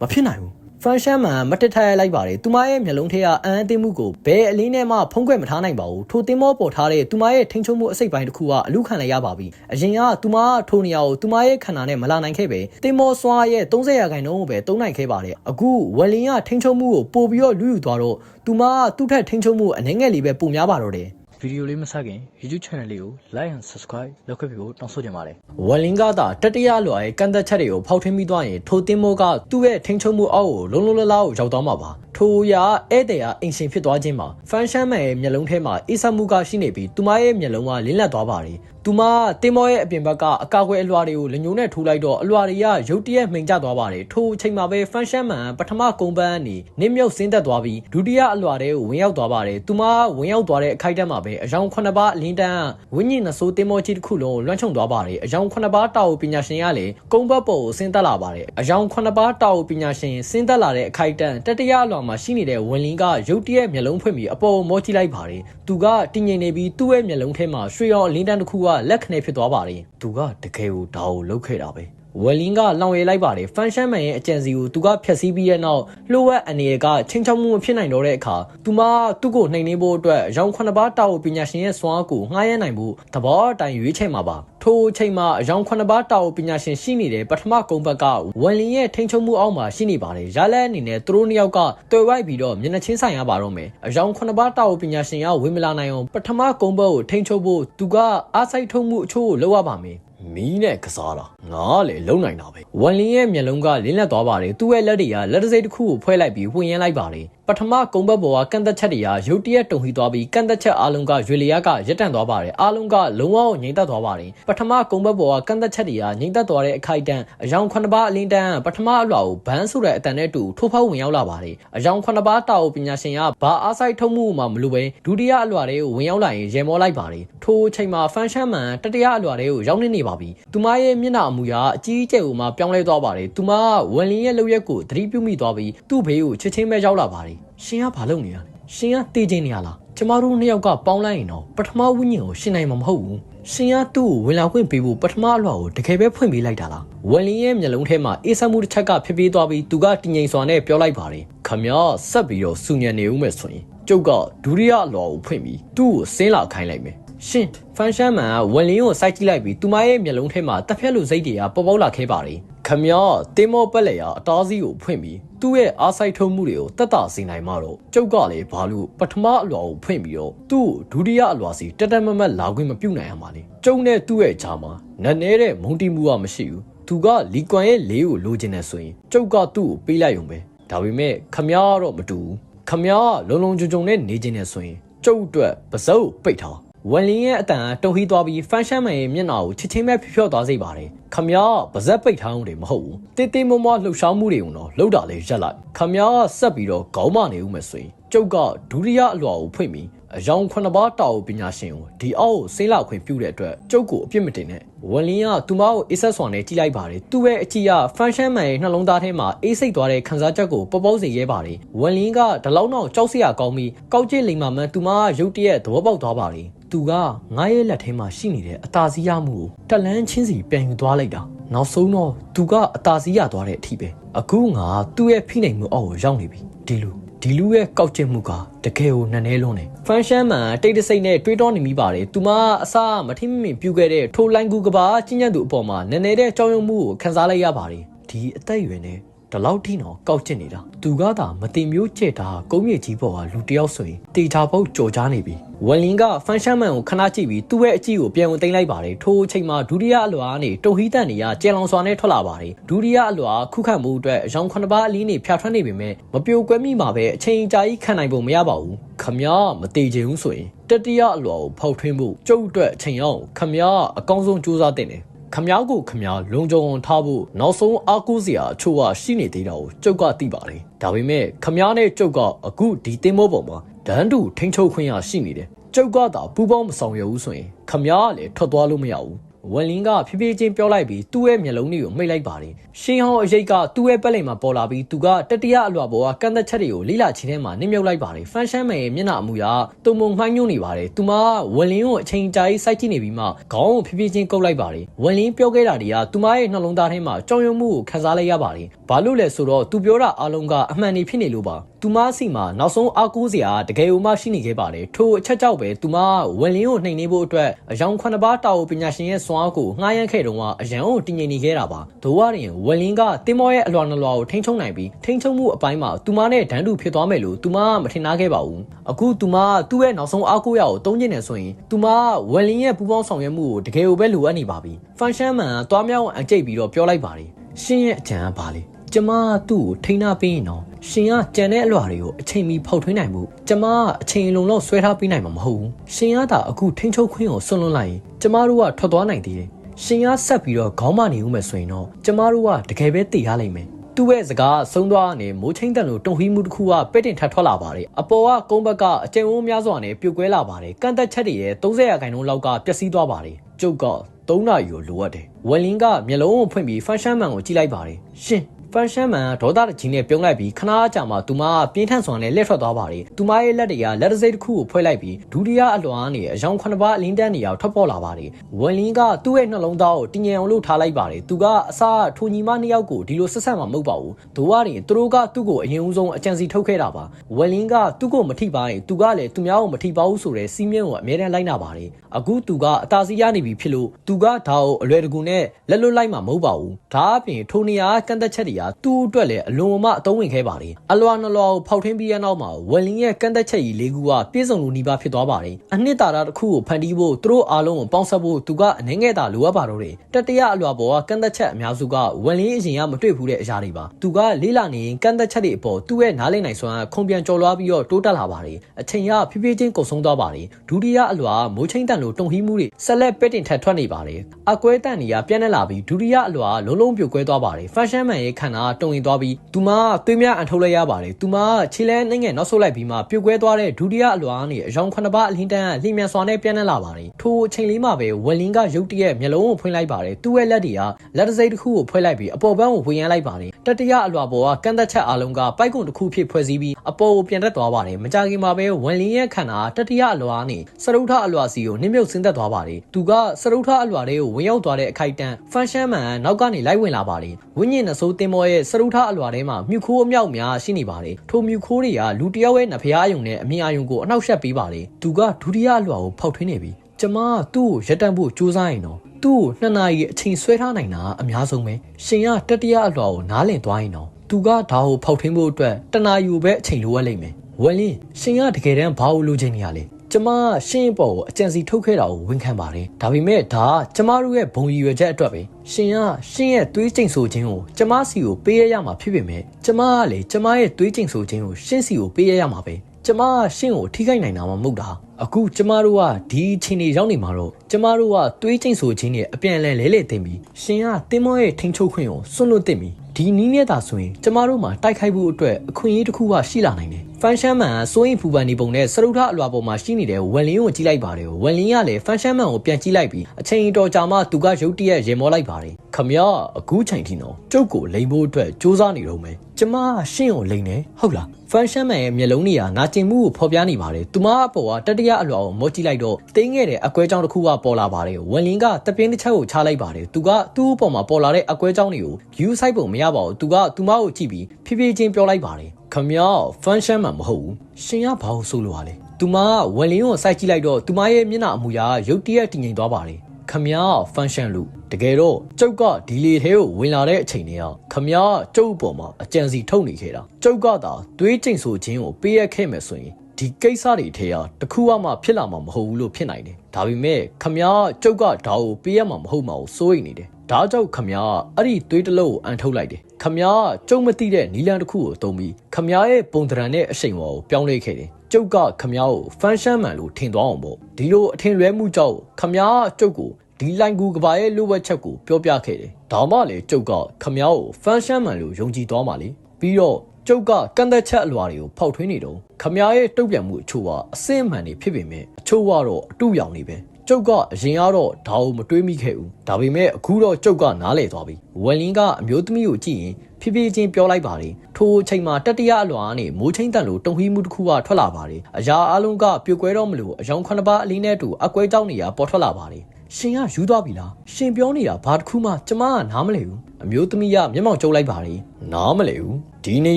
မဖြစ်နိုင်ဘူးဖရန်ရှမ်းမန်မတက်ထရလိုက်ပါတယ်သူမရဲ့မျက်လုံးထဲကအန်းအသင်းမှုကိုဘယ်အလေးနဲ့မှဖုံးကွယ်မထားနိုင်ပါဘူးထိုတင်းမောပေါ်ထားတဲ့သူမရဲ့ထိန်ချုံမှုအစိတ်ပိုင်းတစ်ခုကအလူခံလိုက်ရပါပြီအရင်ကသူမကထိုနေရာကိုသူမရဲ့ခန္ဓာနဲ့မလာနိုင်ခဲ့ပဲတင်းမောစွာရဲ့30ရာခိုင်နှုန်းကိုပဲတုံးနိုင်ခဲ့ပါတယ်အခုဝယ်လင်ကထိန်ချုံမှုကိုပို့ပြီးတော့လူယူသွားတော့သူမကသူ့ထက်ထိန်ချုံမှုအနှဲငယ်လေးပဲပုံများပါတော့တယ် ဗီဒီယိုလေးမစခင် YouTube channel လေးကို like and subscribe လုပ်ခဲ့ပြီးဖို့တောင်းဆိုချင်ပါတယ်ဝယ်လင်ကသာတတိယလွာရဲ့ကန့်သက်ချက်တွေကိုဖောက်ထွင်းပြီးသွားရင်ထိုတင်းမောကသူ့ရဲ့ထိန်ချုံမှုအောက်ကိုလုံးလုံးလလားကိုရောက်သွားမှာပါထိုရာဧည့်သည်ကအင်ရှင်ဖြစ်သွားခြင်းမှာဖန်ရှမ်းမန်ရဲ့မျက်လုံးထဲမှာအိဆမှုကရှိနေပြီးသူမရဲ့မျက်လုံးကလင်းလက်သွားပါတယ် သူမတင်းမောရဲ့အပြင်ဘက်ကအကာအကွယ်အလွှာတွေကိုလက်ညှိုးနဲ့ထိုးလိုက်တော့အလွှာတွေကရုတ်တရက်မှိန်ကျသွားပါတယ်ထိုအချိန်မှာပဲဖန်ရှမ်းမန်ပထမကုန်းပန်းကနေနင်းမြုပ်ဆင်းသက်သွားပြီးဒုတိယအလွှာတွေကိုဝင်ရောက်သွားပါတယ်သူမဝင်ရောက်သွားတဲ့အခိုက်အတန့်မှာပဲအယောင်ခုနှစ်ပါးအလင်းတန်းဝိညာဉ်နှဆိုးတင်းမောကြီးတစ်ခုလုံးကိုလွှမ်းခြုံသွားပါတယ်အယောင်ခုနှစ်ပါးတာဝပညာရှင်ကလည်းကုန်းဘတ်ပေါ်ကိုဆင်းသက်လာပါတယ်အယောင်ခုနှစ်ပါးတာဝပညာရှင်ဆင်းသက်လာတဲ့အခိုက်အတန့်တတိယအလွှာမှာရှိနေတဲ့ဝင်လင်းကရုတ်တရက်မျက်လုံးဖွင့်ပြီးအပေါ်မောကြည့်လိုက်ပါတယ်သူကတည်ငြိမ်နေပြီးသူ့ရဲ့မျက်လုံးထဲမှာရွှေရောင်အလင်းတန်းတစ်ခုကလက်ခနဲ့ဖြစ်သွားပါတယ်သူကတကယ်ကိုဒါကိုလုပ်ခဲ့တာပဲ ဝယ်လင်းကလောင်ရည်လိုက်ပါတယ်ဖန်ရှမ်းမန်ရဲ့အကြံစီကိုသူကဖျက်ဆီးပြီးတဲ့နောက်လှို့ဝက်အနေကချင်းချောက်မှုမဖြစ်နိုင်တော့တဲ့အခါသူမသူ့ကိုနှိမ်နှင်းဖို့အတွက်ရောင်ခုနှစ်ပါးတာဝပညာရှင်ရဲ့စွမ်းအားကိုငှားရမ်းနိုင်ဖို့သဘောအတိုင်းရွေးချယ်မှာပါထိုအချိန်မှာရောင်ခုနှစ်ပါးတာဝပညာရှင်ရှိနေတဲ့ပထမကုန်းဘက်ကဝယ်လင်းရဲ့ထိန်ချုံမှုအောက်မှာရှိနေပါတယ်ရလက်အနေနဲ့သူတို့နှစ်ယောက်ကတွေ့ဝိုက်ပြီးတော့မျက်နှာချင်းဆိုင်ရပါတော့မယ်အရောင်ခုနှစ်ပါးတာဝပညာရှင်ကဝင်မလာနိုင်အောင်ပထမကုန်းဘက်ကိုထိန်ချုပ်ဖို့သူကအားစိုက်ထုတ်မှုအချို့ကိုလုပ်ရပါမယ် မီးနဲ့ကစားတာငါလည်းလုံနိုင်တာပဲဝန်လင်းရဲ့မျက်လုံးကလင်းလက်သွားပါတယ်သူ့ရဲ့လက်တွေကလက်တစိတစ်ခုကိုဖွဲလိုက်ပြီးဝင်ရင်းလိုက်ပါတယ် ပထမကုန်းဘက်ပေါ်ကကန့်သက်ချက်တွေကရုတ်တရက်တုံဟီသွားပြီးကန့်သက်ချက်အားလုံးကရွေလျားကရက်တန့်သွားပါတယ်အားလုံးကလုံးဝငြိမ်သက်သွားပါတယ်ပထမကုန်းဘက်ပေါ်ကကန့်သက်ချက်တွေကငြိမ်သက်သွားတဲ့အခိုက်အတန့်အယောင်ခုနှစ်ပါးအလင်းတန်းပထမအလွှာကိုဘန်းဆိုတဲ့အတန်နဲ့တူထိုးဖောက်ဝင်ရောက်လာပါတယ်အယောင်ခုနှစ်ပါးတာဝပညာရှင်ကဘာအားစိုက်ထုတ်မှုမှမလိုပဲဒုတိယအလွှာတွေကိုဝင်ရောက်လာရင်ရေမောလိုက်ပါတယ်ထိုအချိန်မှာဖန်ရှမ်းမန်တတိယအလွှာတွေကိုရောက်နေနေပါပြီသူမရဲ့မျက်နှာအမူအရာအကြီးအကျယ်ကိုမှပြောင်းလဲသွားပါတယ်သူမကဝန်လင်းရဲ့လုပ်ရက်ကိုသတိပြုမိသွားပြီးသူ့ဘေးကိုချက်ချင်းပဲရောက်လာပါတယ်ရှင်ကဘာလုပ်နေရလဲရှင်ကတေးချင်းနေရလားကျမတို့နှစ်ယောက်ကပေါင်းလိုက်ရင်တော့ပထမဝိညာဉ်ကိုရှင်းနိုင်မှာမဟုတ်ဘူးရှင်ကသူ့ကိုဝင်လာခွင့်ပေးဖို့ပထမအလွှာကိုတကယ်ပဲဖွင့်ပေးလိုက်တာလားဝန်လင်းရဲ့မျက်လုံးထဲမှာအေးဆက်မှုတစ်ချက်ကဖြစ်ပြေးသွားပြီးသူကတင်ငိမ်စွာနဲ့ပြောလိုက်ပါတယ်ခမရဆက်ပြီးတော့စူညံနေဦးမယ်ဆိုရင်ကျုပ်ကဒုတိယအလွှာကိုဖွင့်ပြီးသူ့ကိုဆင်းလာခိုင်းလိုက်မယ်ရှင်ဖန်ရှမ်းမန်ကဝန်လင်းကိုစိုက်ကြည့်လိုက်ပြီးသူမရဲ့မျက်လုံးထဲမှာတက်ဖြက်လိုစိတ်တွေကပေါ်ပေါက်လာခဲ့ပါတယ် ခမရတင်းမောပက်လေရအတားစီးကိုဖွင့်ပြီးသူ့ရဲ့အားစိုက်ထုံးမှုတွေကိုတက်တာစေနိုင်မှတော့ကျုပ်ကလည်းဘာလို့ပထမအလွှာကိုဖွင့်ပြီးတော့သူ့ကိုဒုတိယအလွှာစီတက်တက်မမတ်လာခွင့်မပြုနိုင်ရမှာလေကျုံနဲ့သူ့ရဲ့ဂျာမှာနက်နဲတဲ့မုန်တီမှုကမရှိဘူးသူကလီကွမ်ရဲ့လေးကိုလိုချင်တယ်ဆိုရင်ကျုပ်ကသူ့ကိုပေးလိုက်ရုံပဲဒါပေမဲ့ခမရတော့မတူဘူးခမရလုံလုံကြုံကြုံနဲ့နေချင်တယ်ဆိုရင်ကျုပ်အတွက်ပါစုပ်ပိတ်ထား ဝန်လင်းရဲ့အတန်တုံဟီသွားပြီးဖန်ရှမ်းမန်ရဲ့မျက်နှာကိုချစ်ချင်းပဲဖြော့ဖြော့သွားစေပါတယ်။ခမရပါဇက်ပိတ်ထားအောင်တွေမဟုတ်ဘူး။တေးတေးမွမွလှုပ်ရှားမှုတွေကိုတော့လှုပ်တာလေးရက်လိုက်။ခမရဆက်ပြီးတော့ခေါင်းမနေဦးမယ်ဆိုရင်ကျုပ်ကဒုတိယအလွှာကိုဖွင့်ပြီး အယောင်ခုနှစ်ပါးတာဝပညာရှင်ကိုဒီအောက်ကိုဆေးလောက်ခွင့်ပြုတဲ့အတွက်ကျုပ်ကိုအပြစ်မတင်နဲ့ဝန်လင်းကသူမကိုအေးဆက်စွာနဲ့ကြည့်လိုက်ပါတယ်သူ့ရဲ့အကြည့်ကဖန်ရှမ်းမန်ရဲ့နှလုံးသားထဲမှာအေးစိတ်သွားတဲ့ခံစားချက်ကိုပေါ်ပေါက်စေရဲပါတယ်ဝန်လင်းကဒီလောက်တော့ကြောက်စရာကောင်းပြီးကောက်ကျစ်လိမ်မာမှန်သူမကရုတ်တရက်သဘောပေါက်သွားပါတယ်သူကငါရဲ့လက်ထဲမှာရှိနေတဲ့အသာစီးရမှုကိုတက်လန်းချင်းစီပြန်ယူသွားလိုက်တာနောက်ဆုံးတော့သူကအသာစီးရသွားတဲ့အထိပဲအခုငါသူ့ရဲ့ဖိနှိမ်မှုအောက်ကိုရောက်နေပြီဒီလို ဒီလူရဲ့ကောက်ကျစ်မှုကတကယ်ကိုနှံနေလုံးနေဖန်ရှမ်းမန်တိတ်တဆိတ်နဲ့တွေးတောနေမိပါတယ်သူမအစားမထိမမင်ပြူခဲ့တဲ့ထိုလိုင်းကူကဘာကျဉ်းညံ့သူအပေါ်မှာနည်းနည်းတဲ့ကြောင်ရုံမှုကိုခံစားလိုက်ရပါတယ်ဒီအသက်အရွယ်နဲ့ ဒီလောက်ထိတော့ကောက်ကျစ်နေတာသူကသာမတင်မျိုးကျက်တာကုန်းမြေကြီးပေါ်ကလူတယောက်ဆိုရင်တေချာပုတ်ကြော်ကြားနေပြီဝန်လင်းကဖန်ရှမ်းမန်ကိုခဏကြည့်ပြီးသူ့ရဲ့အကြည့်ကိုပြန်ဝင်သိမ်းလိုက်ပါတယ်ထိုအချိန်မှာဒုတိယအလွာကနေတုံဟီတန်နေရကျဲလောင်စွာနဲ့ထွက်လာပါတယ်ဒုတိယအလွာခုခံမှုအတွက်ရောင်ခုနှစ်ပါးအလီးနေဖျားထွက်နေပေမဲ့မပြိုကွဲမိမှာပဲအချိန်ကြာကြီးခံနိုင်ပုံမရပါဘူးခမရမတေချင်ဘူးဆိုရင်တတိယအလွာကိုဖောက်ထွင်းဖို့ကျုပ်အတွက်အချိန်အောင်ခမရအကောင်းဆုံးကြိုးစားတင်တယ် ခမောက်ကိုခမောက်လုံခြုံအောင်ထားဖို့နောက်ဆုံးအားကိုးစရာအချို့ကရှိနေသေးတာကိုကျုပ်ကသိပါတယ်။ဒါပေမဲ့ခမောက်နဲ့ကျုပ်ကအခုဒီတင်းမောပေါ်မှာဒန်းတူထိန်းချုပ်ခွင့်ရရှိနေတယ်။ကျုပ်ကသာပူပေါင်းမဆောင်ရဘူးဆိုရင်ခမောက်ကလည်းထွက်သွားလို့မရဘူး။ ဝန်လင်းကဖြည်းဖြည်းချင်းပြောလိုက်ပြီးသူ့ရဲ့မျက်လုံးတွေကိုမိတ်လိုက်ပါတယ်ရှင်ဟောင်းအရေးကသူ့ရဲ့ပက်လိမ်မှာပေါ်လာပြီးသူကတတိယအလွှာပေါ်ကကန့်သက်ချက်တွေကိုလိလာချင်းထဲမှာနစ်မြုပ်လိုက်ပါတယ်ဖန်ရှမ်းမယ်ရဲ့မျက်နှာအမူအရာတုံမုံမှိုင်းညွန့်နေပါတယ်သူမဝန်လင်းကိုအချိန်ကြာကြီးစိုက်ကြည့်နေပြီးမှခေါင်းကိုဖြည်းဖြည်းချင်းကုပ်လိုက်ပါတယ်ဝန်လင်းပြောခဲ့တာတွေကသူမရဲ့နှလုံးသားထဲမှာကြောင်ရွံ့မှုကိုခံစားလိုက်ရပါတယ်ဘာလို့လဲဆိုတော့သူပြောတာအားလုံးကအမှန်တွေဖြစ်နေလို့ပါ သူမစီမှာနောက်ဆုံးအားကိုးစရာတကယ်လို့မှရှိနေခဲ့ပါတယ်ထိုအချက်ကြောင့်ပဲသူမဝန်လင်းကိုနှိမ်နှင်းဖို့အတွက်အယောင်ခုနှစ်ပါးတာဝပညာရှင်ရဲ့စွမ်းအားကိုငှားရမ်းခဲ့တုန်းကအရန်ကိုတည်ငြိမ်နေခဲ့တာပါဒိုးရရင်ဝန်လင်းကတင်မောရဲ့အလွာနလွာကိုထိန်းချုပ်နိုင်ပြီးထိန်းချုပ်မှုအပိုင်းမှာသူမနဲ့ဒန်းတူဖြစ်သွားမယ်လို့သူမကမထင်ထားခဲ့ပါဘူးအခုသူမသူ့ရဲ့နောက်ဆုံးအားကိုးရကိုတုံးကျင်နေဆိုရင်သူမဝန်လင်းရဲ့ပူပေါင်းဆောင်ရွက်မှုကိုတကယ်ကိုပဲလိုအပ်နေပါပြီဖန်ရှမ်းမန်ကသွားမြောက်အကြိတ်ပြီးတော့ပြောလိုက်ပါတယ်ရှင်ရဲ့အကြံကဘာလဲ ကျမသူ့ကိုထိန်းထားပေးရင်တော့ရှင်ကကြံတဲ့အလွာတွေကိုအချိန်မီဖောက်ထွင်းနိုင်မှုကျမကအချိန်လုံးလောက်ဆွဲထားပေးနိုင်မှာမဟုတ်ဘူးရှင်ကသာအခုထိန်းချုပ်ခွင့်ကိုဆွန့်လွတ်လိုက်ရင်ကျမတို့ကထွက်သွားနိုင်သေးတယ်ရှင်ကဆက်ပြီးတော့ခေါင်းမနေဦးမယ်ဆိုရင်တော့ကျမတို့ကတကယ်ပဲတည်ရလိမ့်မယ်သူ့ရဲ့စကားဆုံးသွားကနေမိုးချင်းတန်လိုတုံဟီးမှုတစ်ခုကပဲ့တင်ထပ်ထွက်လာပါတယ်အပေါ်ကကုန်းဘက်ကအကျဉ်းဝန်းများစွာနဲ့ပြုတ်ကွဲလာပါတယ်ကန့်သက်ချက်တွေရဲ့30ရာခိုင်နှုန်းလောက်ကပျက်စီးသွားပါတယ်ကျုပ်က3နာရီကိုလိုအပ်တယ်ဝယ်လင်းကမျက်လုံးကိုဖွင့်ပြီးဖန်ရှမ်းမန်ကိုကြည့်လိုက်ပါတယ်ရှင် ဖန်ရှမ်းမန်ဒေါသတကြီးနဲ့ပြုံးလိုက်ပြီးခဏကြာမှသူမကပြင်းထန်စွာနဲ့လက်ထွက်သွားပါတယ်။သူမရဲ့လက်တွေကလက်တစိတ်တစ်ခုကိုဖွဲလိုက်ပြီးဒုတိယအလွန်ကနေအယောင်ခုနှစ်ပါးအလင်းတန်းနေရာထွက်ပေါ်လာပါတယ်။ဝန်လင်းကသူ့ရဲ့နှလုံးသားကိုတင်ငင်အောင်လို့ထားလိုက်ပါတယ်။သူကအစားထိုညီမနှစ်ယောက်ကိုဒီလိုဆက်ဆက်မှမဟုတ်ပါဘူး။ဒိုးရရင်သူတို့ကသူ့ကိုအရင်ဦးဆုံးအကြံစီထုတ်ခဲ့တာပါ။ဝန်လင်းကသူ့ကိုမထိပါရင်သူကလည်းသူများကိုမထိပါဘူးဆိုတဲ့စီးမြင့်ကိုအမြဲတမ်းလိုက်နာပါတယ်။အခုသူကအသာစီးရနေပြီဖြစ်လို့သူကဒါကိုအလွယ်တကူနဲ့လက်လွတ်လိုက်မှမဟုတ်ပါဘူး။ဒါအပြင်ထိုနေရာကန့်သက်ချက်တွေကသူ့အတွက်လည်းအလွန်မှအသုံးဝင်ခဲ့ပါတယ်။အလွာနလွာကိုဖောက်ထွင်းပြီးတဲ့နောက်မှာဝယ်လင်းရဲ့ကန့်သက်ချက်ကြီးလေးခုကပြည့်စုံလူနီးပါးဖြစ်သွားပါတယ်။အနှစ်သာရတစ်ခုကိုဖန်တီးဖို့သူတို့အားလုံးကိုပေါင်းစပ်ဖို့သူကအနေငယ်သာလိုအပ်ပါတော့တယ်။တတရအလွာပေါ်ကကန့်သက်ချက်အများစုကဝယ်လင်းအရင်ကမတွေ့ဘူးတဲ့အရာတွေပါ။သူကလေးလာနေရင်ကန့်သက်ချက်တွေအပေါ်သူ့ရဲ့နားလည်နိုင်စွမ်းခုံပြန်ကျော်လွှားပြီးတော့တိုးတက်လာပါတယ်။အချိန်ကဖြည်းဖြည်းချင်းကုန်ဆုံးသွားပါတယ်။ဒုတိယအလွာမိုးချင်းတန်လိုတုံဟီးမှုတွေဆက်လက်ပဲ့တင်ထက်ထွက်နေပါတယ်။အကွဲတန်နေရပြန့်နေလာပြီးဒုတိယအလွာလုံးလုံးပြိုကွဲသွားပါတယ်။ဖန်ရှမ်းမန်ရဲ့ခန္ဓာတုံရင်သွားပြီးသူမသွေးများအန်ထုတ်လိုက်ရပါတယ်။သူမခြေလဲနိုင်ငံနောက်ဆုတ်လိုက်ပြီးမှပြုတ်ကွဲသွားတဲ့ဒုတိယအလွာကနေအယောင်ခုနှစ်ပါးအလင်းတန်းကလျင်မြန်စွာနဲ့ပြန့်နှံ့လာပါတယ်။ထိုအချိန်လေးမှာပဲဝက်လင်းကရုတ်တရက်မျက်လုံးကိုဖွင့်လိုက်ပါတယ်။သူ့ရဲ့လက်တွေကလက်တစိတ်တစ်ခုကိုဖွင့်လိုက်ပြီးအပေါ်ပန်းကိုဝင်ရမ်းလိုက်ပါတယ်။တတိယအလွာပေါ်ကကန့်သက်ချက်အလုံးကပိုက်ကွန်တစ်ခုဖြစ်ဖွဲ့စည်းပြီးအပေါ်ကိုပြန်တက်သွားပါတယ်။မကြခင်မှာပဲဝက်လင်းရဲ့ခန္ဓာတတိယအလွာကနေစရုထအလွာစီကိုနှိမ့်မြုပ်ဆင်းသက်သွားပါတယ်။သူကစရုထအလွာတွေကိုဝင်ရောက်သွားတဲ့အခိုက်အတန့်ဖန်ရှမ်းမန်နောက်ကနေလိုက်ဝင်လာပါတယ်။ဝိညာဉ်နှဆိုးတင်မောရဲ့စရုထအလွာထဲမှာမြုပ်ခိုးအမြောက်များရှိနေပါတယ်။ထိုမြုပ်ခိုးတွေကလူတယောက်ရဲ့နှဖျားအယုံနဲ့အမြင်အယုံကိုအနှောက်ယှက်ပေးပါတယ်။သူကဒုတိယအလွာကိုဖောက်ထွင်းနေပြီ။ကျမကသူ့ကိုရက်တန့်ဖို့ကြိုးစားရင်တော့သူ့ကိုနှစ်နာရီအချိန်ဆွဲထားနိုင်တာအများဆုံးပဲရှင်ကတတိယအလွာကိုနားလည်သွားရင်တော့သူကဒါကိုဖောက်ထွင်းဖို့အတွက်တနာယူပဲအချိန်လိုအပ်လိမ့်မယ်ဝယ်လင်းရှင်ကတကယ်တမ်းဘာလို့လိုချင်နေရလဲ ကျမရှင်းပေါ်ကိုအကြံစီထုတ်ခဲ့တာကိုဝန်ခံပါတယ်ဒါပေမဲ့ဒါကျမတို့ရဲ့ဘုံရည်ရွယ်ချက်အတွက်ပဲရှင်ကရှင်းရဲ့သွေးကျိန်ဆိုခြင်းကိုကျမစီကိုပေးရရမှာဖြစ်ပေမဲ့ကျမကလေကျမရဲ့သွေးကျိန်ဆိုခြင်းကိုရှင်းစီကိုပေးရရမှာပဲကျမရှင့်ကိုထိခိုက်နိုင်တာမှမဟုတ်တာအခုကျမတို့ကဒီအချိန်ကြီးရောက်နေမှာတော့ကျမတို့ကသွေးကျိန်ဆိုခြင်းနဲ့အပြန်အလှန်လဲလှယ်တင်ပြီးရှင်ကတင်းမောရဲ့ထိန်ချုပ်ခွင့်ကိုစွန့်လွတ်တင်ပြီးဒီနီးနဲ့သာဆိုရင်ကျမတို့မှာတိုက်ခိုက်ဖို့အတွက်အခွင့်အရေးတစ်ခုကရှိလာနိုင်တယ် ဖန်ရှမ်းမန်ကစိုးရင်ဖူပန်ဒီပုံနဲ့စရုထအလွာပေါ်မှာရှိနေတဲ့ဝက်လင်းကိုကြည့်လိုက်ပါတယ်ဝက်လင်းကလည်းဖန်ရှမ်းမန်ကိုပြန်ကြည့်လိုက်ပြီးအချိန်တော်ကြာမှသူကရုတ်တရက်ရေမောလိုက်ပါတယ်ခမရအခုချိန်ထိနော်ကျုပ်ကိုလိန်ဖို့အတွက်စူးစမ်းနေတော့မယ်ကျမရှင့်ကိုလိန်နေဟုတ်လားဖန်ရှမ်းမန်ရဲ့မျက်လုံးတွေကနာကျင်မှုကိုဖော်ပြနေပါတယ်သူမအပေါ်ကတတိယအလွာကိုမော့ကြည့်လိုက်တော့တင်းခဲ့တဲ့အကွဲကြောင်းတစ်ခုကပေါ်လာပါတယ်ဝက်လင်းကတပင်းတစ်ချက်ကိုချလိုက်ပါတယ်သူကသူ့အပေါ်မှာပေါ်လာတဲ့အကွဲကြောင်းတွေကို view site ပုံမရပါဘူးသူကသူမကိုကြည့်ပြီးဖြည်းဖြည်းချင်းပြောလိုက်ပါတယ်ခမရဖန်ရှမ်းမန်မဟုတ်ဘူးရှင်ကဘာလို့ဆိုလိုပါလဲသူမကဝက်လင်းကိုစိုက်ကြည့်လိုက်တော့သူမရဲ့မျက်နှာအမူအရာရုတ်တရက်တည်ငြိမ်သွားပါတယ်ခမရဖန်ရှန်လူတကယ်တော့ကျုပ်ကဒီလေထဲကိုဝင်လာတဲ့အချိန်တွေကခမရကျုပ်အပေါ်မှာအကြံစီထုတ်နေခဲ့တာကျုပ်ကသာသွေးကျိန်ဆိုခြင်းကိုပေးရခဲ့မယ်ဆိုရင်ဒီကိစ္စတွေထဲကတခုမှဖြစ်လာမှာမဟုတ်ဘူးလို့ဖြစ်နိုင်တယ်ဒါပေမဲ့ခမရကျုပ်ကဒါကိုပေးရမှာမဟုတ်မှာကိုစိုးရိမ်နေတယ် ဒါကြောင့်ခမရအဲ့ဒီသွေးတလုံးကိုအန်ထုတ်လိုက်တယ်ခမရကျုံမသိတဲ့နီလန်တစ်ခုကိုသုံးပြီးခမရရဲ့ပုံတရံနဲ့အရှိန်ပေါ်ကိုပြောင်းလဲခဲ့တယ်ကျုပ်ကခမရကိုဖန်ရှမ်းမန်လို့ထင်သွားအောင်ပေါ့ဒီလိုအထင်လွဲမှုကြောင့်ခမရကျုပ်ကိုဒီလိုင်ကူကဘာရဲ့လိုဝက်ချက်ကိုပြောပြခဲ့တယ်ဒါမှလည်းကျုပ်ကခမရကိုဖန်ရှမ်းမန်လို့ယုံကြည်သွားမှလေပြီးတော့ကျုပ်ကကန့်သက်ချက်အလွာတွေကိုဖောက်ထွင်းနေတော့ခမရရဲ့တုတ်ပြန်မှုအချို့ကအစင်မှန်နေဖြစ်ပေမဲ့အချို့ကတော့အတူရောင်နေပဲ ကျုပ်ကအရင်ကတော့ဒါကိုမတွေးမိခဲ့ဘူးဒါပေမဲ့အခုတော့ကျုပ်ကနားလည်သွားပြီဝယ်လင်းကအမျိုးသမီးကိုကြည့်ရင်ဖြည်းဖြည်းချင်းပြောလိုက်ပါတယ်ထိုအချိန်မှာတတိယအလွာကနေမိုးချင်းတန်လိုတုံဟီးမှုတစ်ခုကထွက်လာပါတယ်အရာအလုံးကပြုတ်ကွဲတော့မလို့အယောင်ခုနှစ်ပါးအလေးနဲ့တူအကွဲကြောက်နေရပေါ်ထွက်လာပါတယ်ရှင်ကယူသွားပြီလားရှင်ပြောနေတာဘာတစ်ခုမှကျမကနားမလည်ဘူးအမျိုးသမီးကမျက်မှောက်ကျုပ်လိုက်ပါတယ်နားမလည်ဘူးဒီနေ